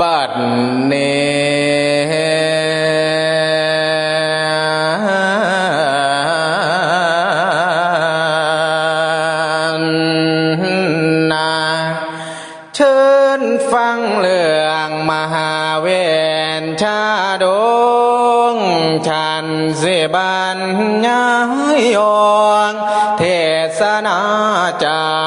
บัดเนนาเชิญฟังเรื่องมหาเวรชาดงฉันเสบัญญายยองเทศนาจะ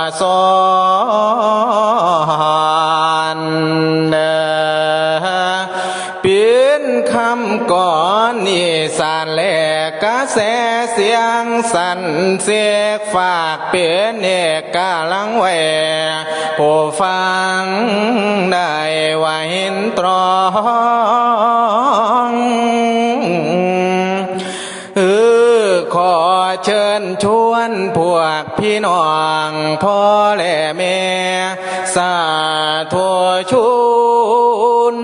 คำก่อนอีสานแลกกระแสเสียงสั่นเสียกฝากเปลี่ยนเอกกาลังแหวผู้ฟังได้ว่าเห็นตรองเออขอเชิญชวนพวกพี่น้องพ่อและแม่ สาธุชุ น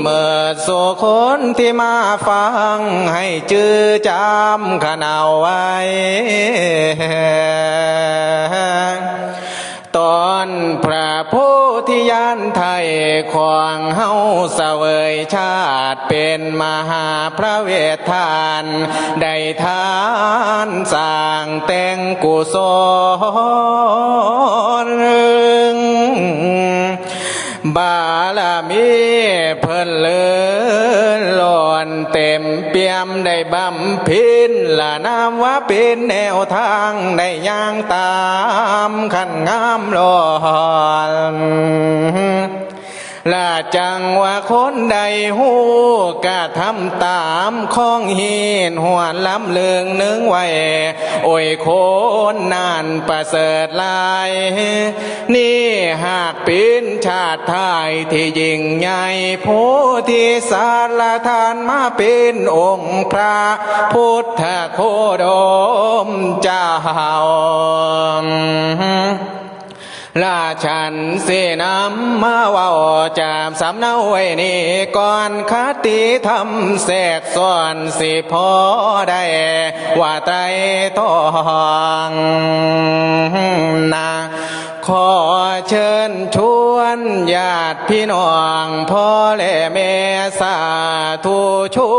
เมื่อโสคนที่มาฟัง ให้จื้อจำขนาวไว้ตอนพระโพธิญาณไทยของเฮาเสวยชาติเป็นมหาพระเวททาน ได้ทานสร้างแต่งกุศล บารมีเพิ่นเลือนหลอนเต็มเปี่ยมได้บำเพ็ญละนามว่าเป็นแนวทางได้ย่างตามขันงามหลอน ละจังว่าคนใดหูกะทำตามข้องหินหวนลำเลืองนึงไว้ โอ้ยโคนนานประเสริฐลาย นี่หากป็นชาติไทยที่ยิ่งใหญ่โพธิสารทานมาเป็นองค์พระ พุทธโคดมเจ้า ราชันเสน้ำมาว่าจามสำเนาไว้นี่ก่อนคติธรรมแสกส่วนสิพอได้ว่าไตรทองนา ขอเชิญชวนญาติพี่น้องพ่อและแม่สาธุชุ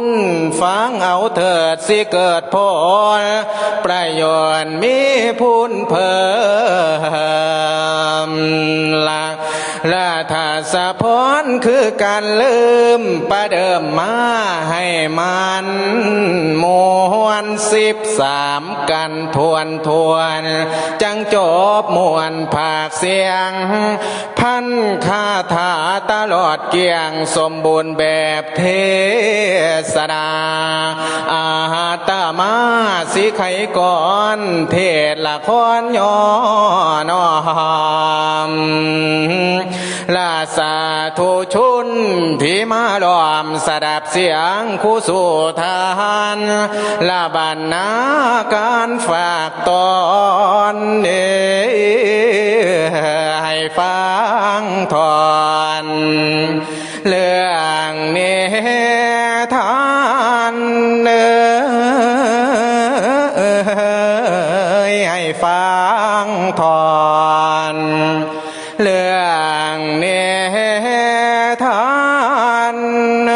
นฟังเอาเถิดสิเกิดผลประโยชน์มีพูนเพิ่มละละทาสะพรคือการลืมประเดิมมาให้มันมวน สิบสามกันทวนทวน จังจบมวนภาคเสียง พันคาถาตลอดเกี่ยงสมบูรณ์แบบเทศนาอาหาตามาสิไขก่อน เทศละครย่อนอม ลาสาธุชุนที่มาลอมสดับเสียงคู่สู่ทานลาบันนาการฝากตอนเอให้ฟังทอนเรื่องเนทาน lượng ni thân